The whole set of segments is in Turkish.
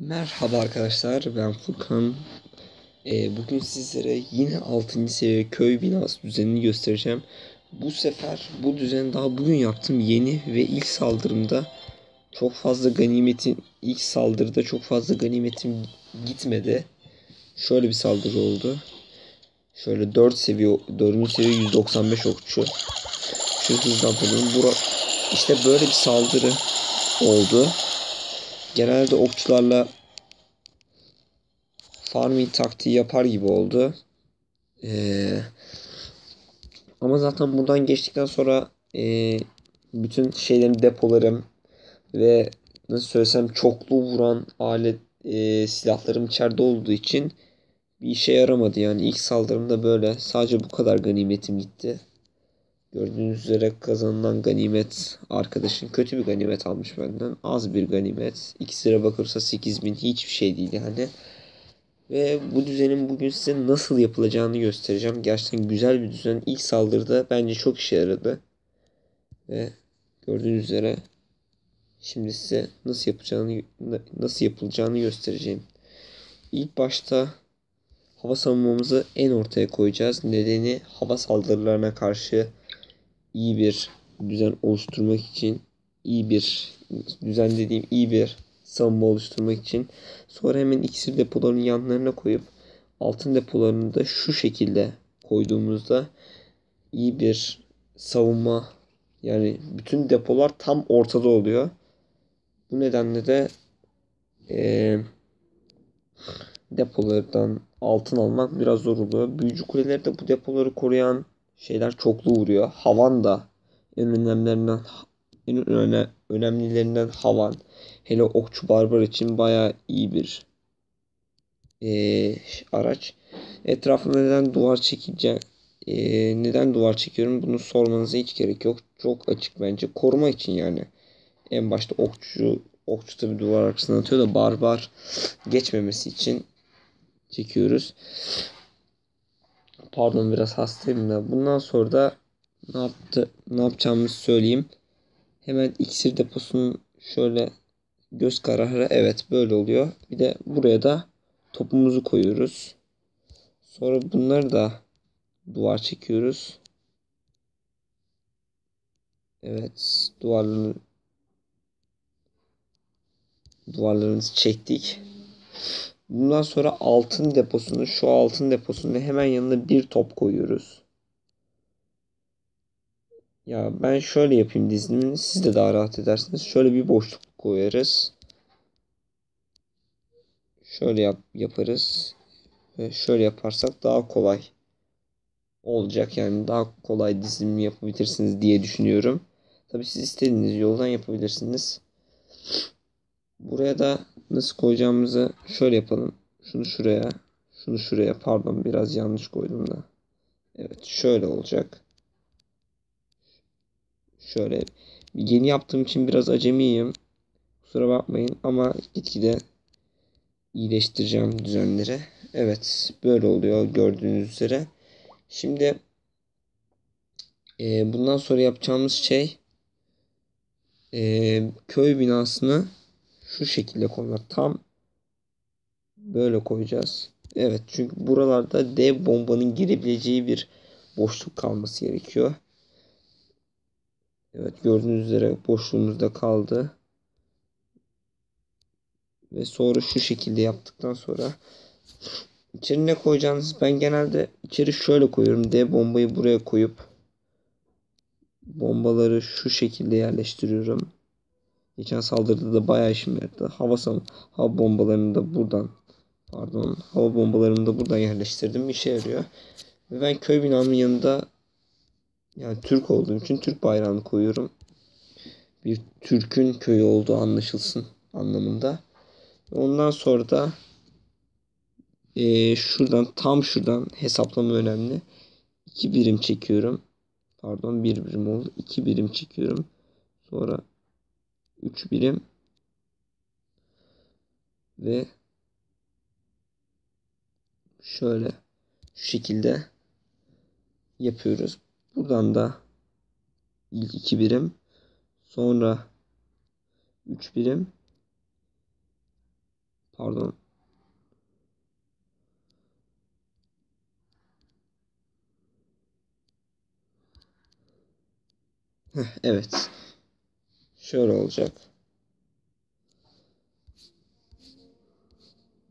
Merhaba arkadaşlar ben Furkan. Ee, bugün sizlere yine 6. seviye köy binası düzenini göstereceğim. Bu sefer bu düzeni daha bugün yaptım yeni ve ilk saldırımda çok fazla ganimetin ilk saldırıda çok fazla ganimetim gitmedi. Şöyle bir saldırı oldu. Şöyle 4 seviye 4. seviye 195 okçu. Şu hızlandıralım. Bura işte böyle bir saldırı oldu genelde okçularla farming taktiği yapar gibi oldu. Ee, ama zaten buradan geçtikten sonra e, bütün şeylerim depolarım ve nasıl söylesem çoklu vuran alet e, silahlarım içeride olduğu için bir işe yaramadı yani ilk saldırımda böyle sadece bu kadar ganimetim gitti. Gördüğünüz üzere kazanılan ganimet arkadaşın kötü bir ganimet almış benden. Az bir ganimet. İkisine bakırsa 8000 hiçbir şey değil yani. Ve bu düzenin bugün size nasıl yapılacağını göstereceğim. Gerçekten güzel bir düzen. İlk saldırıda bence çok işe yaradı. Ve gördüğünüz üzere şimdi size nasıl yapacağını nasıl yapılacağını göstereceğim. İlk başta hava savunmamızı en ortaya koyacağız. Nedeni hava saldırılarına karşı iyi bir düzen oluşturmak için iyi bir düzen dediğim iyi bir savunma oluşturmak için sonra hemen iksir depolarının yanlarına koyup altın depolarını da şu şekilde koyduğumuzda iyi bir savunma yani bütün depolar tam ortada oluyor. Bu nedenle de e, depolardan altın almak biraz zor oluyor. Büyücü kuleleri de bu depoları koruyan şeyler çoklu vuruyor. Havan da en önemlilerinden en öne, önemlilerinden havan. Hele okçu barbar için baya iyi bir e, araç. Etrafında neden duvar çekeceğim? E, neden duvar çekiyorum? Bunu sormanıza hiç gerek yok. Çok açık bence. Koruma için yani. En başta okçu okçu tabi duvar arkasına atıyor da barbar geçmemesi için çekiyoruz. Pardon biraz hastayım da. Bundan sonra da ne yaptı ne yapacağımızı söyleyeyim. Hemen iksir deposunun şöyle göz kararı evet böyle oluyor. Bir de buraya da topumuzu koyuyoruz. Sonra bunları da duvar çekiyoruz. Evet duvarlarını duvarlarımızı çektik. Bundan sonra altın deposunu şu altın deposunu hemen yanına bir top koyuyoruz. Ya ben şöyle yapayım dizimini siz de daha rahat edersiniz. Şöyle bir boşluk koyarız. Şöyle yap yaparız. Ve şöyle yaparsak daha kolay olacak. Yani daha kolay dizim yapabilirsiniz diye düşünüyorum. Tabi siz istediğiniz yoldan yapabilirsiniz. Buraya da nasıl koyacağımızı şöyle yapalım. Şunu şuraya, şunu şuraya. Pardon biraz yanlış koydum da. Evet şöyle olacak. Şöyle yeni yaptığım için biraz acemiyim. Kusura bakmayın ama gitgide iyileştireceğim düzenleri. Evet böyle oluyor gördüğünüz üzere. Şimdi e, bundan sonra yapacağımız şey e, köy binasını şu şekilde koymak. Tam böyle koyacağız. Evet çünkü buralarda dev bombanın girebileceği bir boşluk kalması gerekiyor. Evet gördüğünüz üzere boşluğumuzda kaldı. Ve sonra şu şekilde yaptıktan sonra içeri ne koyacağınız ben genelde içeri şöyle koyuyorum. D bombayı buraya koyup bombaları şu şekilde yerleştiriyorum. Geçen saldırıda da bayağı işim yaradı. Hava, hava bombalarını da buradan pardon hava bombalarını da buradan yerleştirdim. İşe yarıyor. Ve ben köy binamın yanında yani Türk olduğum için Türk bayrağını koyuyorum. Bir Türk'ün köyü olduğu anlaşılsın anlamında. Ondan sonra da e, şuradan tam şuradan hesaplama önemli. 2 birim çekiyorum. Pardon 1 bir birim oldu. 2 birim çekiyorum. Sonra 3 birim ve şöyle şu şekilde yapıyoruz. Buradan da ilk 2 birim sonra 3 birim Pardon. Heh, evet. Şöyle olacak.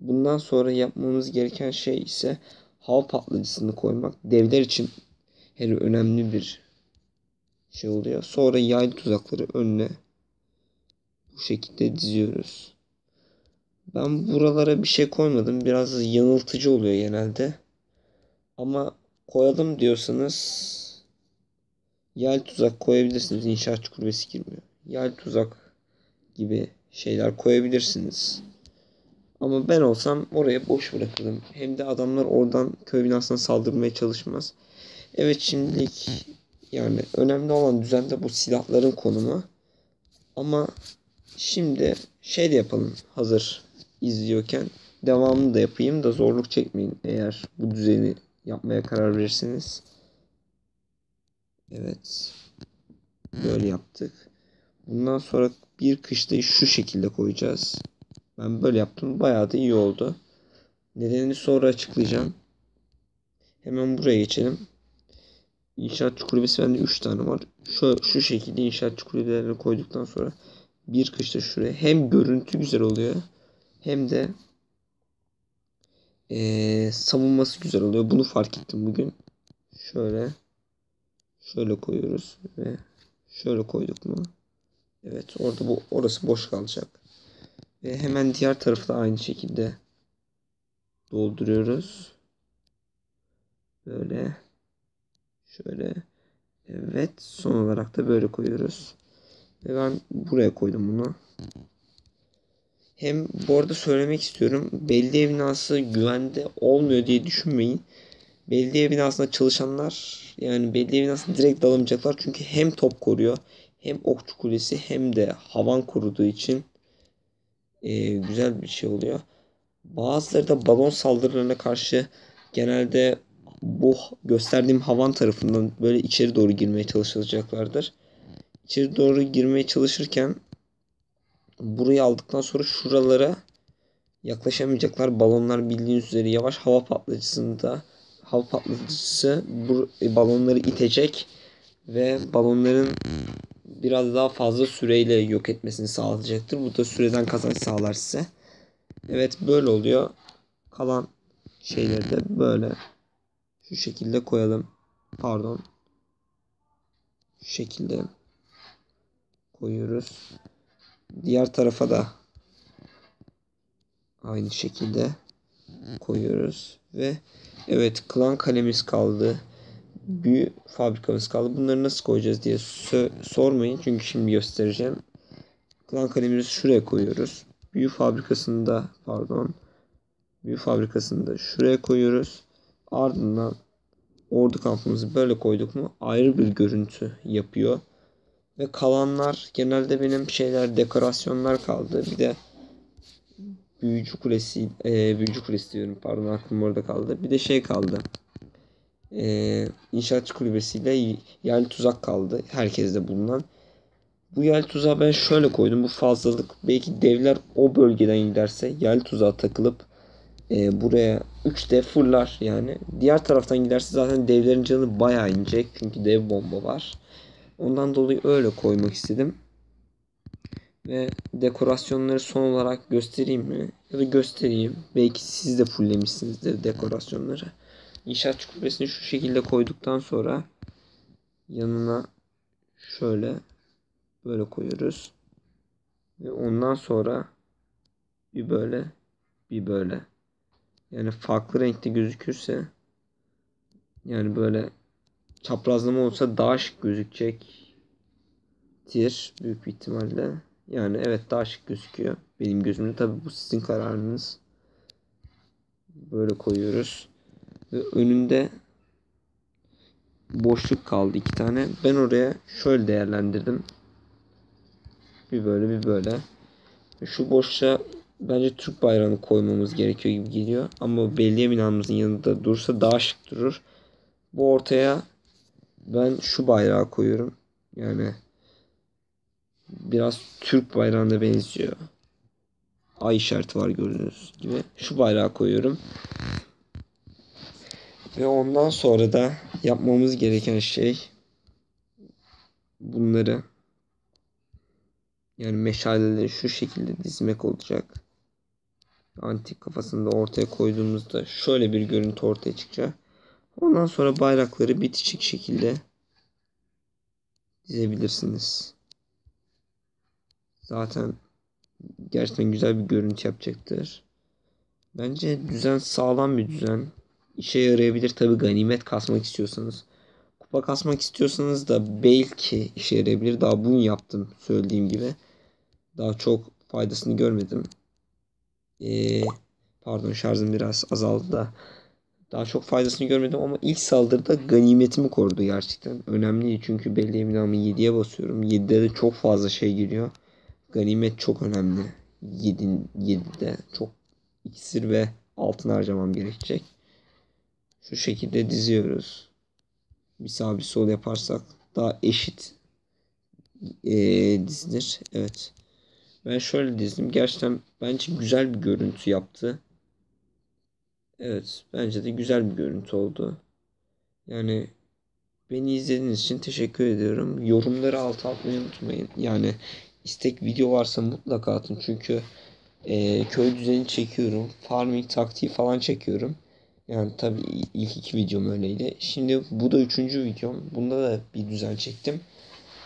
Bundan sonra yapmamız gereken şey ise hava patlayıcısını koymak. Devler için her önemli bir şey oluyor. Sonra yaylı tuzakları önüne bu şekilde diziyoruz. Ben buralara bir şey koymadım. Biraz yanıltıcı oluyor genelde. Ama koyalım diyorsanız yay tuzak koyabilirsiniz. İnşaat kulübesi girmiyor. Yay tuzak gibi şeyler koyabilirsiniz. Ama ben olsam oraya boş bırakırım. Hem de adamlar oradan köy binasına saldırmaya çalışmaz. Evet şimdilik yani önemli olan düzende bu silahların konumu. Ama şimdi şey de yapalım hazır izliyorken. Devamını da yapayım da zorluk çekmeyin eğer bu düzeni yapmaya karar verirseniz. Evet. Böyle yaptık. Bundan sonra bir kışlayı şu şekilde koyacağız. Ben böyle yaptım. Bayağı da iyi oldu. Nedenini sonra açıklayacağım. Hemen buraya geçelim. İnşaat kulübesi bende 3 tane var. Şu, şu şekilde inşaat kulübelerini koyduktan sonra bir kışta şuraya hem görüntü güzel oluyor hem de ee, savunması güzel oluyor. Bunu fark ettim bugün. Şöyle şöyle koyuyoruz ve şöyle koyduk mu? Evet orada bu orası boş kalacak. Ve hemen diğer tarafı da aynı şekilde dolduruyoruz. Böyle şöyle evet son olarak da böyle koyuyoruz. Ve ben buraya koydum bunu. Hem bu arada söylemek istiyorum. Belediye binası güvende olmuyor diye düşünmeyin. Belediye binasında çalışanlar yani belediye binasına direkt dalamayacaklar. Çünkü hem top koruyor hem okçu kulesi hem de havan koruduğu için e, güzel bir şey oluyor. Bazıları da balon saldırılarına karşı genelde bu gösterdiğim havan tarafından böyle içeri doğru girmeye çalışacaklardır. İçeri doğru girmeye çalışırken burayı aldıktan sonra şuralara yaklaşamayacaklar. Balonlar bildiğiniz üzere yavaş hava patlayıcısında hava patlayıcısı bu balonları itecek ve balonların biraz daha fazla süreyle yok etmesini sağlayacaktır. Bu da süreden kazanç sağlar size. Evet böyle oluyor. Kalan şeyleri de böyle şu şekilde koyalım. Pardon. Şu şekilde koyuyoruz. Diğer tarafa da aynı şekilde koyuyoruz ve evet klan kalemiz kaldı büyü fabrikamız kaldı. Bunları nasıl koyacağız diye sormayın. Çünkü şimdi göstereceğim. Klan kalemimizi şuraya koyuyoruz. Büyü fabrikasında pardon. Büyü fabrikasında şuraya koyuyoruz. Ardından ordu kampımızı böyle koyduk mu ayrı bir görüntü yapıyor. Ve kalanlar genelde benim şeyler dekorasyonlar kaldı. Bir de büyücü kulesi e, büyücü kulesi diyorum pardon aklım orada kaldı. Bir de şey kaldı e, inşaatçı kulübesiyle yerli tuzak kaldı. Herkeste bulunan. Bu yerli tuzağı ben şöyle koydum. Bu fazlalık. Belki devler o bölgeden giderse yerli tuzağa takılıp e, buraya 3D fırlar yani. Diğer taraftan giderse zaten devlerin canı bayağı inecek. Çünkü dev bomba var. Ondan dolayı öyle koymak istedim. Ve dekorasyonları son olarak göstereyim mi? Ya da göstereyim. Belki siz de fulllemişsinizdir dekorasyonları. İnşaat kulübesini şu şekilde koyduktan sonra yanına şöyle böyle koyuyoruz. Ve ondan sonra bir böyle bir böyle. Yani farklı renkte gözükürse yani böyle çaprazlama olsa daha şık gözükecek tir büyük bir ihtimalle. Yani evet daha şık gözüküyor. Benim gözümde tabi bu sizin kararınız. Böyle koyuyoruz. Ve önünde boşluk kaldı iki tane. Ben oraya şöyle değerlendirdim. Bir böyle bir böyle. Şu boşluğa bence Türk bayrağını koymamız gerekiyor gibi geliyor. Ama belediye binamızın yanında dursa daha şık durur. Bu ortaya ben şu bayrağı koyuyorum. Yani biraz Türk bayrağına benziyor. ay işareti var gördüğünüz gibi. Şu bayrağı koyuyorum. Ve ondan sonra da yapmamız gereken şey bunları yani meşaleleri şu şekilde dizmek olacak. Antik kafasını da ortaya koyduğumuzda şöyle bir görüntü ortaya çıkacak. Ondan sonra bayrakları bitişik şekilde dizebilirsiniz. Zaten gerçekten güzel bir görüntü yapacaktır. Bence düzen sağlam bir düzen. İşe yarayabilir tabi ganimet kasmak istiyorsanız. Kupa kasmak istiyorsanız da belki işe yarayabilir. Daha bunu yaptım söylediğim gibi. Daha çok faydasını görmedim. Ee, pardon şarjım biraz azaldı da. Daha çok faydasını görmedim ama ilk saldırıda ganimetimi korudu gerçekten. Önemli çünkü belli eminamı 7'ye basıyorum. 7'de de çok fazla şey geliyor. Ganimet çok önemli. 7, 7'de çok iksir ve altın harcamam gerekecek. Şu şekilde diziyoruz. Bir sağ bir sol yaparsak daha eşit ee, dizilir. Evet. Ben şöyle dizdim. Gerçekten bence güzel bir görüntü yaptı. Evet. Bence de güzel bir görüntü oldu. Yani beni izlediğiniz için teşekkür ediyorum. Yorumları alt atmayı unutmayın. Yani istek video varsa mutlaka atın. Çünkü e, köy düzeni çekiyorum. Farming taktiği falan çekiyorum. Yani tabii ilk iki videom öyleydi. Şimdi bu da üçüncü videom. Bunda da bir düzen çektim.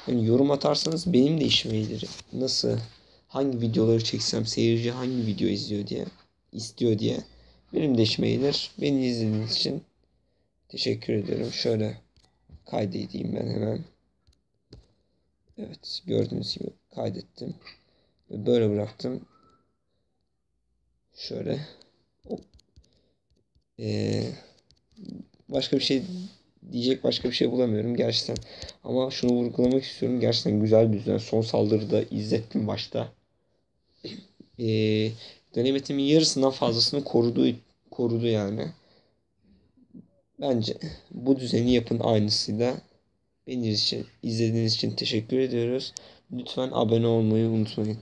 Yani yorum atarsanız benim de işime gelir. Nasıl? Hangi videoları çeksem seyirci hangi video izliyor diye istiyor diye benim de işime gelir. Beni izlediğiniz için teşekkür ederim. Şöyle kaydedeyim ben hemen. Evet gördüğünüz gibi kaydettim. Ve böyle bıraktım. Şöyle. Ee, başka bir şey diyecek başka bir şey bulamıyorum gerçekten. Ama şunu vurgulamak istiyorum. Gerçekten güzel bir düzen. Son saldırıda izlettim başta. Ee, ganimet'imin yarısından fazlasını korudu, korudu yani. Bence bu düzeni yapın aynısıyla. Beni için, izlediğiniz için teşekkür ediyoruz. Lütfen abone olmayı unutmayın.